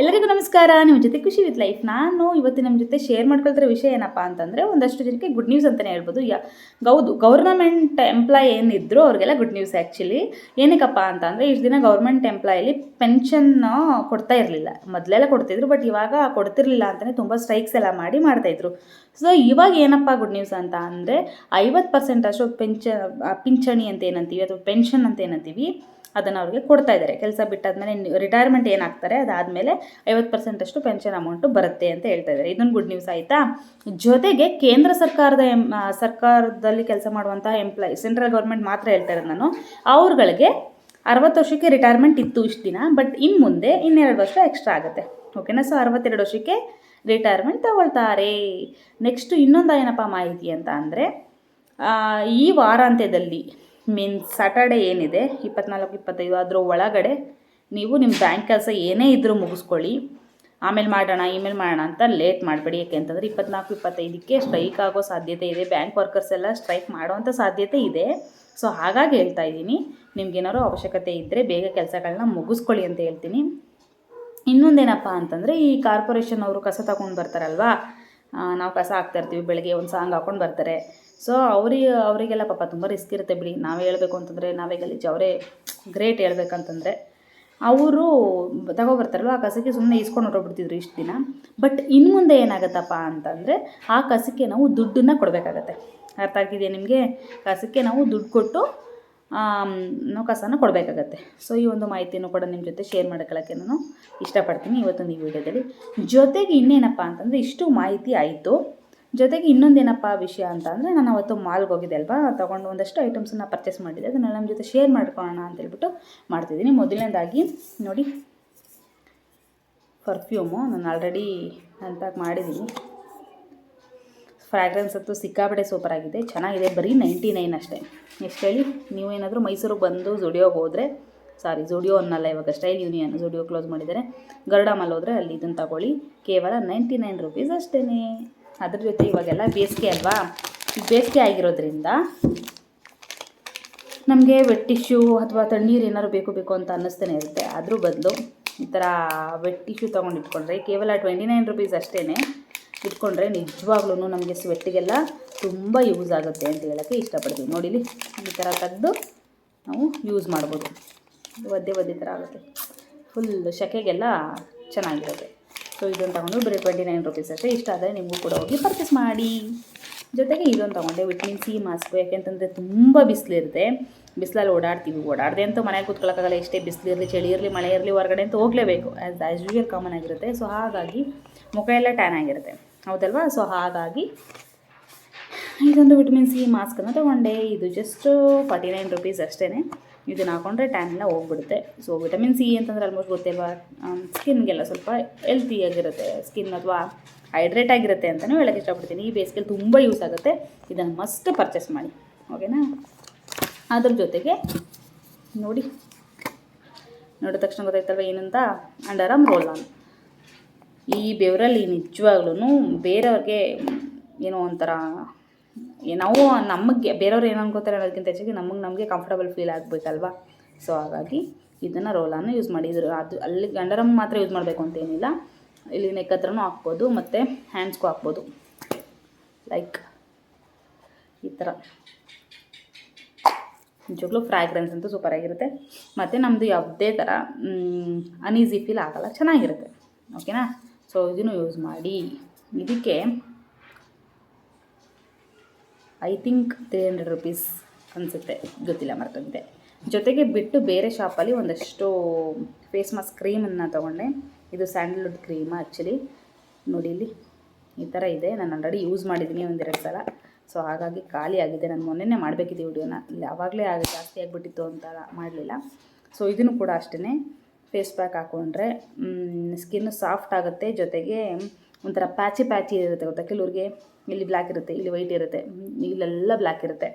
ಎಲ್ಲರಿಗೂ ನಮಸ್ಕಾರ. ನಿಮ್ಮ ಜೊತೆ ಖುಷಿ ವಿತ್ ಲೈಫ್. ನಾನು ಇವತ್ತು ನಿಮ್ಮ ಜೊತೆ ಶೇರ್ ಮಾಡ್ಕೊಳ್ತಿರೋ ವಿಷಯ ಏನಪ್ಪ ಅಂತಂದರೆ ಒಂದಷ್ಟು ಜನಕ್ಕೆ ಗುಡ್ ನ್ಯೂಸ್ ಅಂತಲೇ ಹೇಳ್ಬೋದು. ಯಾ ಗೌದು ಗೌರ್ಮೆಂಟ್ ಎಂಪ್ಲಾಯ್ ಏನಿದ್ರು ಅವ್ರಿಗೆಲ್ಲ ಗುಡ್ ನ್ಯೂಸ್ ಆ್ಯಕ್ಚುಲಿ ಏನಕ್ಕಪ್ಪ ಅಂತಂದರೆ ಇಷ್ಟು ದಿನ ಗೌರ್ಮೆಂಟ್ ಎಂಪ್ಲಾಯಲ್ಲಿ ಪೆನ್ಷನ್ ಕೊಡ್ತಾ ಇರಲಿಲ್ಲ. ಮೊದಲೆಲ್ಲ ಕೊಡ್ತಿದ್ರು ಬಟ್ ಇವಾಗ ಕೊಡ್ತಿರ್ಲಿಲ್ಲ ಅಂತಲೇ ತುಂಬ ಸ್ಟ್ರೈಕ್ಸ್ ಎಲ್ಲ ಮಾಡಿ ಮಾಡ್ತಾಯಿದ್ರು ಸೊ ಇವಾಗ ಏನಪ್ಪ ಗುಡ್ ನ್ಯೂಸ್ ಅಂತ ಅಂದರೆ ಐವತ್ತು ಪರ್ಸೆಂಟ್ ಅಷ್ಟು ಪೆನ್ಷ ಪಿಂಚಣಿ ಅಂತ ಏನಂತೀವಿ, ಅಥವಾ ಪೆನ್ಷನ್ ಅಂತ ಏನಂತೀವಿ. ಅದನ್ನು ಅವ್ರಿಗೆ ಕೊಡ್ತಾ ಇದ್ದಾರೆ. ಕೆಲಸ ಬಿಟ್ಟಾದ್ಮೇಲೆ ರಿಟೈರ್ಮೆಂಟ್ ಏನಾಗ್ತಾರೆ ಅದಾದಮೇಲೆ ಐವತ್ತು ಪರ್ಸೆಂಟ್ ಅಷ್ಟು ಪೆನ್ಷನ್ ಅಮೌಂಟು ಬರುತ್ತೆ ಅಂತ ಹೇಳ್ತಾ ಇದ್ದಾರೆ. ಇದೊಂದು ಗುಡ್ ನ್ಯೂಸ್ ಆಯಿತಾ? ಜೊತೆಗೆ ಕೇಂದ್ರ ಸರ್ಕಾರದ ಸರ್ಕಾರದಲ್ಲಿ ಕೆಲಸ ಮಾಡುವಂತಹ ಎಂಪ್ಲಾಯ್ ಸೆಂಟ್ರಲ್ ಗೌರ್ಮೆಂಟ್ ಮಾತ್ರ ಹೇಳ್ತಾ ಇರೋದು ನಾನು. ಅವ್ರುಗಳಿಗೆ ಅರವತ್ತು ವರ್ಷಕ್ಕೆ ರಿಟೈರ್ಮೆಂಟ್ ಇತ್ತು ಇಷ್ಟು ದಿನ ಬಟ್ ಇನ್ನು ಮುಂದೆ ಇನ್ನೆರಡು ವರ್ಷ ಎಕ್ಸ್ಟ್ರಾ ಆಗುತ್ತೆ. ಓಕೆನಾ ಸೊ ಅರವತ್ತೆರಡು ವರ್ಷಕ್ಕೆ ರಿಟೈರ್ಮೆಂಟ್ ತಗೊಳ್ತಾರೆ. ನೆಕ್ಸ್ಟು ಇನ್ನೊಂದು ಏನಪ್ಪ ಮಾಹಿತಿ ಅಂತ ಅಂದರೆ ಈ ವಾರಾಂತ್ಯದಲ್ಲಿ ಮೀನ್ಸ್ ಸ್ಯಾಟರ್ಡೆ ಏನಿದೆ, ಇಪ್ಪತ್ನಾಲ್ಕು, ಇಪ್ಪತ್ತೈದು ಅದರ ಒಳಗಡೆ ನೀವು ನಿಮ್ಮ ಬ್ಯಾಂಕ್ ಕೆಲಸ ಏನೇ ಇದ್ದರೂ ಮುಗಿಸ್ಕೊಳ್ಳಿ. ಆಮೇಲೆ ಮಾಡೋಣ, ಇಮೇಲ್ ಮಾಡೋಣ ಅಂತ ಲೇಟ್ ಮಾಡಬೇಡಿ. ಯಾಕೆ ಅಂತಂದರೆ ಇಪ್ಪತ್ನಾಲ್ಕು, ಇಪ್ಪತ್ತೈದಕ್ಕೆ ಸ್ಟ್ರೈಕ್ ಆಗೋ ಸಾಧ್ಯತೆ ಇದೆ. ಬ್ಯಾಂಕ್ ವರ್ಕರ್ಸ್ ಎಲ್ಲ ಸ್ಟ್ರೈಕ್ ಮಾಡೋವಂಥ ಸಾಧ್ಯತೆ ಇದೆ. ಸೊ ಹಾಗಾಗಿ ಹೇಳ್ತಾ ಇದ್ದೀನಿ ನಿಮ್ಗೇನಾದ್ರು ಅವಶ್ಯಕತೆ ಇದ್ದರೆ ಬೇಗ ಕೆಲಸಗಳನ್ನ ಮುಗಿಸ್ಕೊಳ್ಳಿ ಅಂತ ಹೇಳ್ತೀನಿ. ಇನ್ನೊಂದೇನಪ್ಪ ಅಂತಂದರೆ ಈ ಕಾರ್ಪೊರೇಷನ್ ಅವರು ಕಸ ತಗೊಂಡು ಬರ್ತಾರಲ್ವಾ? ನಾವು ಕಸ ಹಾಕ್ತಾಯಿರ್ತೀವಿ ಬೆಳಗ್ಗೆ ಒಂದು ಸಾಂಗ್ ಹಾಕೊಂಡು ಬರ್ತಾರೆ. ಸೊ ಅವ್ರಿಗೆ ಅವರಿಗೆಲ್ಲ ಪಾಪ ತುಂಬ ರಿಸ್ಕ್ ಇರುತ್ತೆ ಬಿಡಿ. ನಾವೇ ಹೇಳಬೇಕು ಅಂತಂದರೆ, ನಾವೇ ಗಲೀಜು ಅವರೇ ಗ್ರೇಟ್ ಹೇಳ್ಬೇಕಂತಂದರೆ. ಅವರು ತಗೊಬರ್ತಾರಲ್ವ, ಆ ಕಸಕ್ಕೆ ಸುಮ್ಮನೆ ಇಸ್ಕೊಂಡು ಹೊರಟೋಗ್ಬಿಡ್ತಿದ್ರು ಇಷ್ಟು ದಿನ. ಬಟ್ ಇನ್ನು ಮುಂದೆ ಏನಾಗುತ್ತಪ್ಪ ಅಂತಂದರೆ, ಆ ಕಸಕ್ಕೆ ನಾವು ದುಡ್ಡನ್ನು ಕೊಡಬೇಕಾಗತ್ತೆ. ಅರ್ಥ ಆಗಿದೆ ನಿಮಗೆ? ಕಸಕ್ಕೆ ನಾವು ದುಡ್ಡು ಕೊಟ್ಟು ಕಸನ ಕೊಡಬೇಕಾಗತ್ತೆ. ಸೊ ಈ ಒಂದು ಮಾಹಿತಿಯನ್ನು ಕೂಡ ನಿಮ್ಮ ಜೊತೆ ಶೇರ್ ಮಾಡ್ಕೊಳ್ಳೋಕ್ಕೆ ನಾನು ಇಷ್ಟಪಡ್ತೀನಿ. ಇವತ್ತೊಂದು ಈ ವಿಡಿಯೋದಲ್ಲಿ. ಜೊತೆಗೆ ಇನ್ನೇನಪ್ಪ ಅಂತಂದರೆ, ಇಷ್ಟು ಮಾಹಿತಿ ಆಯಿತು. ಜೊತೆಗೆ ಇನ್ನೊಂದೇನಪ್ಪ ವಿಷಯ ಅಂತ ಅಂದರೆ, ನಾನು ಅವತ್ತು ಮಾಲ್ಗೆ ಹೋಗಿದ್ದೆ ಅಲ್ವಾ? ತೊಗೊಂಡು ಒಂದಷ್ಟು ಐಟಮ್ಸನ್ನು ಪರ್ಚೇಸ್ ಮಾಡಿದ್ದೆ. ಅದನ್ನು ನಮ್ಮ ಜೊತೆ ಶೇರ್ ಮಾಡ್ಕೊಳ್ಳೋಣ ಅಂತ ಹೇಳ್ಬಿಟ್ಟು ಮಾಡ್ತಿದ್ದೀನಿ. ಮೊದಲನೇದಾಗಿ ನೋಡಿ ಪರ್ಫ್ಯೂಮು ನಾನು ಆಲ್ರೆಡಿ ಅಂತ ಮಾಡಿದ್ದೀನಿ. ಫ್ರ್ಯಾಗ್ರೆನ್ಸ್ ಅಂತೂ ಸಿಕ್ಕಾಪಟ್ಟೆ ಸೂಪರ್ ಆಗಿದೆ. ಚೆನ್ನಾಗಿದೆ. ಬರೀ ನೈಂಟಿ ನೈನ್ ಅಷ್ಟೇ. ಎಷ್ಟು ಹೇಳಿ ನೀವು ಏನಾದರೂ ಮೈಸೂರಿಗೆ ಬಂದು ಜುಡಿಯೋಗೆ ಹೋದರೆ, ಸಾರಿ, ಜುಡಿಯೋ ಅನ್ನಲ್ಲ, ಇವಾಗ ಸ್ಟೈಲ್ ಯೂನಿಯನ್ ಜುಡಿಯೋ ಕ್ಲೋಸ್ ಮಾಡಿದ್ದಾರೆ. ಗರುಡ ಮಾಲ್ ಹೋದರೆ ಅಲ್ಲಿ ಇದನ್ನು ತಗೊಳ್ಳಿ. ಕೇವಲ ನೈಂಟಿ ನೈನ್ ರುಪೀಸ್ ಅಷ್ಟೇ ಅದ್ರ ಜೊತೆ ಇವಾಗೆಲ್ಲ ಬೇಸಿಗೆ ಅಲ್ವಾ? ಬೇಸಿಗೆ ಆಗಿರೋದ್ರಿಂದ ನಮಗೆ ವೆಟ್ ಟಿಶ್ಯೂ ಅಥವಾ ತಣ್ಣೀರು ಏನಾದ್ರು ಬೇಕು ಬೇಕು ಅಂತ ಅನ್ನಿಸ್ತಾನೆ ಇರುತ್ತೆ. ಅದ್ರ ಬದಲು ಈ ಥರ ವೆಟ್ ಟಿಶ್ಯೂ ತೊಗೊಂಡು ಇಟ್ಕೊಂಡ್ರೆ ಕೇವಲ ಟ್ವೆಂಟಿ ನೈನ್ ರುಪೀಸ್ ಅಷ್ಟೇ ಇಟ್ಕೊಂಡ್ರೆ ನಿಜವಾಗ್ಲೂ ನಮಗೆ ಸ್ವೆಟ್ಟಿಗೆಲ್ಲ ತುಂಬ ಯೂಸ್ ಆಗುತ್ತೆ ಅಂತ ಹೇಳೋಕ್ಕೆ ಇಷ್ಟಪಡ್ತೀವಿ ನೋಡಿಲಿ, ಈ ಥರ ತೆಗೆದು ನಾವು ಯೂಸ್ ಮಾಡ್ಬೋದು. ಒದ್ದೆ ಒದ್ದೆ ಥರ ಆಗುತ್ತೆ. ಫುಲ್ ಸೆಕೆಗೆಲ್ಲ ಚೆನ್ನಾಗಿರುತ್ತೆ. ಸೊ ಇದನ್ನು ತಗೊಂಡು ಬರೀ ಟ್ವೆಂಟಿ ನೈನ್ ರುಪೀಸ್ ಅಷ್ಟೇ. ಇಷ್ಟ ಆದರೆ ನಿಮಗೂ ಕೂಡ ಹೋಗಿ ಪರ್ಚೇಸ್ ಮಾಡಿ. ಜೊತೆಗೆ ಇದೊಂದು ತೊಗೊಂಡೆ ವಿಟಮಿನ್ ಸಿ ಮಾಸ್ಕ್ ಯಾಕೆಂತಂದರೆ ತುಂಬ ಬಿಸಿಲಿರುತ್ತೆ ಬಿಸಿಲಲ್ಲಿ ಓಡಾಡ್ತೀವಿ. ಓಡಾಡದೆ ಅಂತೂ ಮನೆಗೆ ಕೂತ್ಕೊಳ್ಳೋಕ್ಕಾಗಲ್ಲ ಎಷ್ಟೇ ಬಿಸಿಲಿರಲಿ ಚಳಿ ಇರಲಿ, ಮಳೆ ಇರಲಿ, ಹೊರಗಡೆ ಅಂತೂ ಹೋಗಲೇಬೇಕು. ಆ್ಯಸ್ ಆ್ಯಸ್ ಯೂಶುವಲ್ ಕಾಮನ್ ಆಗಿರುತ್ತೆ. ಸೊ ಹಾಗಾಗಿ ಮುಖ ಎಲ್ಲ ಟ್ಯಾನ್ ಆಗಿರುತ್ತೆ. ಹೌದಲ್ವಾ? ಸೊ ಹಾಗಾಗಿ ಇದೊಂದು ವಿಟಮಿನ್ ಸಿ ಮಾಸ್ಕನ್ನು ತೊಗೊಂಡೆ. ಇದು ಜಸ್ಟ್ ಫಾರ್ಟಿ ನೈನ್ ರುಪೀಸ್ ಅಷ್ಟೇ ಇದನ್ನು ಹಾಕೊಂಡ್ರೆ ಟ್ಯಾನ್ ಹೋಗ್ಬಿಡುತ್ತೆ. ಸೊ ವಿಟಮಿನ್ ಸಿ ಅಂತಂದ್ರೆ ಆಲ್ಮೋಸ್ಟ್ ಗೊತ್ತಿಲ್ವಾ? ಸ್ಕಿನ್ಗೆಲ್ಲ ಸ್ವಲ್ಪ ಹೆಲ್ತಿಯಾಗಿರುತ್ತೆ ಸ್ಕಿನ್ ಅಥವಾ ಹೈಡ್ರೇಟ್ ಆಗಿರುತ್ತೆ ಅಂತಲೂ ಹೇಳೋಕ್ಕೆ ಇಷ್ಟಪಡ್ತೀನಿ. ಈ ಬೇಸಿಗೆಲಿ ತುಂಬ ಯೂಸ್ ಆಗುತ್ತೆ. ಇದನ್ನು ಮಸ್ಟ್ ಪರ್ಚೇಸ್ ಮಾಡಿ. ಓಕೆನಾ ಅದ್ರ ಜೊತೆಗೆ ನೋಡಿ. ನೋಡಿದ ತಕ್ಷಣ ಗೊತ್ತಾಯ್ತಲ್ವ ಏನಂತ? ಅಂಡರ್ ಆಮ್ ರೋಲ್ ಆನ್ ಈ ಬೆವರಲ್ಲಿ ನಿಜವಾಗ್ಲೂ ಬೇರೆಯವ್ರಿಗೆ ಏನೋ ಒಂಥರ ನಾವು ನಮಗೆ, ಬೇರೆಯವ್ರು ಏನು ಅನ್ಕೋತಾರೆ ಅನ್ನೋದಕ್ಕಿಂತ ಹೆಚ್ಚಾಗಿ ನಮಗೆ ನಮಗೆ ಕಂಫರ್ಟಬಲ್ ಫೀಲ್ ಆಗಬೇಕಲ್ವಾ ಸೊ ಹಾಗಾಗಿ ಇದನ್ನು ರೋಲನ್ನು ಯೂಸ್ ಮಾಡಿದ್ರು ಅದು ಅಲ್ಲಿ ಗಂಡರಮ್ ಮಾತ್ರ ಯೂಸ್ ಮಾಡಬೇಕು ಅಂತೇನಿಲ್ಲ ಇಲ್ಲಿ ನೆಕ್ ಹತ್ರನೂ ಹಾಕ್ಬೋದು, ಮತ್ತು ಹ್ಯಾಂಡ್ಸ್ಗೂ ಹಾಕ್ಬೋದು. ಲೈಕ್ ಈ ಥರ ನಿಜವಾಗ್ಲೂ ಫ್ರಾಗ್ರೆನ್ಸ್ ಅಂತೂ ಸೂಪರಾಗಿರುತ್ತೆ ಮತ್ತು ನಮ್ಮದು ಯಾವುದೇ ಥರ ಅನೀಸಿ ಫೀಲ್ ಆಗಲ್ಲ. ಚೆನ್ನಾಗಿರುತ್ತೆ. ಓಕೆನಾ ಸೊ ಇದನ್ನು ಯೂಸ್ ಮಾಡಿ. ಇದಕ್ಕೆ I think three hundred rupees ಅನಿಸುತ್ತೆ. ಗೊತ್ತಿಲ್ಲ ಮರ್ತಂತೆ ಜೊತೆಗೆ ಬಿಟ್ಟು ಬೇರೆ ಶಾಪಲ್ಲಿ ಒಂದಷ್ಟು ಫೇಸ್ ಮಾಸ್ಕ್ ಕ್ರೀಮನ್ನು ತೊಗೊಂಡೆ. ಇದು ಸ್ಯಾಂಡಲ್ವುಡ್ ಕ್ರೀಮ್ ಆ್ಯಕ್ಚುಲಿ ನೋಡಿ ಇಲ್ಲಿ, ಈ ಥರ ಇದೆ. ನಾನು ಆಲ್ರೆಡಿ ಯೂಸ್ ಮಾಡಿದ್ದೀನಿ ಒಂದೆರಡು ಸಲ. ಸೊ ಹಾಗಾಗಿ ಖಾಲಿ ಆಗಿದೆ. ನಾನು ಮೊನ್ನೆನೇ ಮಾಡಬೇಕಿದೆ ವಿಡಿಯೋನ ಯಾವಾಗಲೇ ಆಗ ಜಾಸ್ತಿ ಆಗಿಬಿಟ್ಟಿತ್ತು ಅಂತ ಮಾಡಲಿಲ್ಲ. ಸೊ ಇದನ್ನು ಕೂಡ ಅಷ್ಟೇ ಫೇಸ್ ಪ್ಯಾಕ್ ಹಾಕ್ಕೊಂಡ್ರೆ ಸ್ಕಿನ್ ಸಾಫ್ಟ್ ಆಗುತ್ತೆ. ಜೊತೆಗೆ ಒಂಥರ ಪ್ಯಾಚಿ ಪ್ಯಾಚಿ ಇರುತ್ತೆ ಗೊತ್ತಾ? ಕೆಲವ್ರಿಗೆ ಇಲ್ಲಿ ಬ್ಲ್ಯಾಕ್ ಇರುತ್ತೆ, ಇಲ್ಲಿ ವೈಟ್ ಇರುತ್ತೆ ಇಲ್ಲೆಲ್ಲ ಬ್ಲ್ಯಾಕ್ ಇರುತ್ತೆ.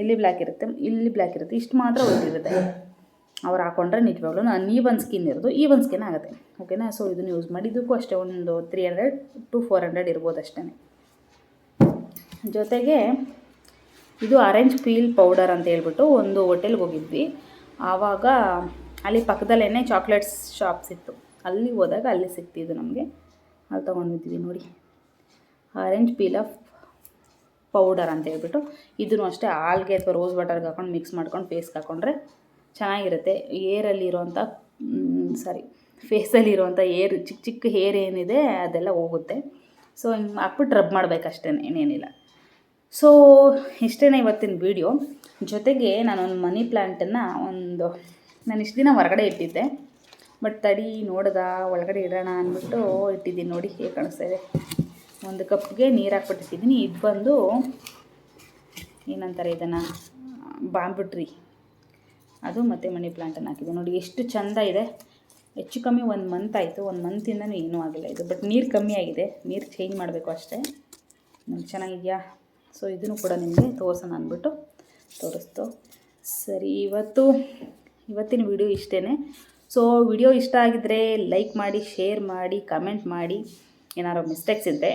ಇಲ್ಲಿ ಬ್ಲ್ಯಾಕ್ ಇರುತ್ತೆ, ಇಲ್ಲಿ ಬ್ಲ್ಯಾಕ್ ಇರುತ್ತೆ. ಇಷ್ಟು ಮಾತ್ರ ವೈಟ್ ಇರುತ್ತೆ. ಅವ್ರು ಹಾಕೊಂಡ್ರೆ ನಿಜವಾಗ್ಲೂ ಒಂದು ಸ್ಕಿನ್ ಇರೋದು, ಈ ಒಂದು ಸ್ಕಿನ್ ಆಗುತ್ತೆ. ಓಕೆನಾ ಸೊ ಇದನ್ನು ಯೂಸ್ ಮಾಡಿ. ಇದಕ್ಕೂ ಅಷ್ಟೇ ಒಂದು three hundred to four hundred ಇರ್ಬೋದು ಅಷ್ಟೇ. ಜೊತೆಗೆ ಇದು ಆರೆಂಜ್ ಪೀಲ್ ಪೌಡರ್ ಅಂತ ಹೇಳ್ಬಿಟ್ಟು ಒಂದು ಹೋಟೆಲ್ಗೆ ಹೋಗಿದ್ವಿ. ಆವಾಗ ಅಲ್ಲಿ ಪಕ್ಕದಲ್ಲೇ ಚಾಕ್ಲೇಟ್ಸ್ ಶಾಪ್ಸ್ ಇತ್ತು. ಅಲ್ಲಿ ಹೋದಾಗ ಅಲ್ಲಿ ಸಿಕ್ತಿದ್ದು ನಮಗೆ. ಅಲ್ಲಿ ತೊಗೊಂಡಿದ್ವಿ ನೋಡಿ. ಆರೆಂಜ್ ಪೀಲ್ ಆಫ್ ಪೌಡರ್ ಅಂತ ಹೇಳ್ಬಿಟ್ಟು. ಇದನ್ನು ಅಷ್ಟೇ ಹಾಲ್ಗೆ ಅಥವಾ ರೋಸ್ ವಾಟರ್ಗೆ ಹಾಕೊಂಡು ಮಿಕ್ಸ್ ಮಾಡ್ಕೊಂಡು ಫೇಸ್ಗೆ ಹಾಕೊಂಡ್ರೆ ಚೆನ್ನಾಗಿರುತ್ತೆ. ಏರಲ್ಲಿರೋಂಥ ಸಾರಿ ಫೇಸಲ್ಲಿರುವಂಥ ಏರ್, ಚಿಕ್ಕ ಚಿಕ್ಕ ಹೇರ್ ಏನಿದೆ ಅದೆಲ್ಲ ಹೋಗುತ್ತೆ. ಸೊ, ಹಿಂಗೆ ಹಾಕ್ಬಿಟ್ಟು ರಬ್ ಮಾಡಬೇಕಷ್ಟೇ ಇನ್ನೇನಿಲ್ಲ ಸೊ ಇಷ್ಟೇ ಇವತ್ತಿನ ವೀಡಿಯೋ. ಜೊತೆಗೆ ನಾನೊಂದು ಮನಿ ಪ್ಲ್ಯಾಂಟನ್ನು ಒಂದು ನಾನು ಇಷ್ಟು ದಿನ ಹೊರಗಡೆ ಇಟ್ಟಿದ್ದೆ ಬಟ್ ತಡಿ ನೋಡ್ದ, ಒಳಗಡೆ ಇಡೋಣ ಅಂದ್ಬಿಟ್ಟು ಇಟ್ಟಿದ್ದೀನಿ ನೋಡಿ ಹೇಗೆ ಕಾಣಿಸ್ತಾ ಇದೆ. ಒಂದು ಕಪ್ಗೆ ನೀರು ಹಾಕ್ಬಿಟ್ಟಿದ್ದೀನಿ ಇದು ಬಂದು ಏನಂತಾರೆ ಇದನ್ನು ಬಾಂಬಿಟ್ರಿ ಟ್ರೀ. ಅದು ಮತ್ತು ಮನಿ ಪ್ಲಾಂಟನ್ನು ಹಾಕಿದೆ ನೋಡಿ ಎಷ್ಟು ಚೆಂದ ಇದೆ. ಹೆಚ್ಚು ಕಮ್ಮಿ ಒಂದು ಮಂತ್ ಆಯಿತು, ಒಂದು ಮಂತಿಂದನೂ ಏನೂ ಆಗಿಲ್ಲ ಇದು ಬಟ್ ನೀರು ಕಮ್ಮಿ ಆಗಿದೆ. ನೀರು ಚೇಂಜ್ ಮಾಡಬೇಕು ಅಷ್ಟೇ. ಚೆನ್ನಾಗಿದೆಯಾ? ಸೊ ಇದನ್ನು ಕೂಡ ನಿಮಗೆ ತೋರಿಸೋಣ ಅಂದ್ಬಿಟ್ಟು ತೋರಿಸ್ತು. ಸರಿ, ಇವತ್ತು ಇವತ್ತಿನ ವಿಡಿಯೋ ಇಷ್ಟೇ ಸೊ ವಿಡಿಯೋ ಇಷ್ಟ ಆಗಿದ್ದರೆ ಲೈಕ್ ಮಾಡಿ ಶೇರ್ ಮಾಡಿ ಕಮೆಂಟ್ ಮಾಡಿ. ಏನಾದ್ರು ಮಿಸ್ಟೇಕ್ಸ್ ಇದ್ದರೆ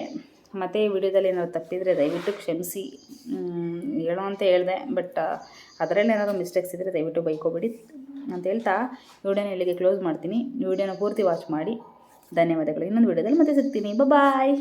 ಮತ್ತು ವಿಡಿಯೋದಲ್ಲಿ ಏನಾದ್ರು ತಪ್ಪಿದರೆ ದಯವಿಟ್ಟು ಕ್ಷಮಿಸಿ. ಹೇಳೋ ಅಂತ ಹೇಳಿದೆ ಬಟ್ ಅದರಲ್ಲಿ ಏನಾದರೂ ಮಿಸ್ಟೇಕ್ಸ್ ಇದ್ದರೆ ದಯವಿಟ್ಟು ಬೈಕೋಬಿಡಿ ಅಂತ ಹೇಳ್ತಾ ವಿಡಿಯೋನ ಇಲ್ಲಿಗೆ ಕ್ಲೋಸ್ ಮಾಡ್ತೀನಿ. ವಿಡಿಯೋನ ಪೂರ್ತಿ ವಾಚ್ ಮಾಡಿ. ಧನ್ಯವಾದಗಳು. ಇನ್ನೊಂದು ವಿಡಿಯೋದಲ್ಲಿ ಮತ್ತೆ ಸಿಗ್ತೀನಿ. ಬಾಯ್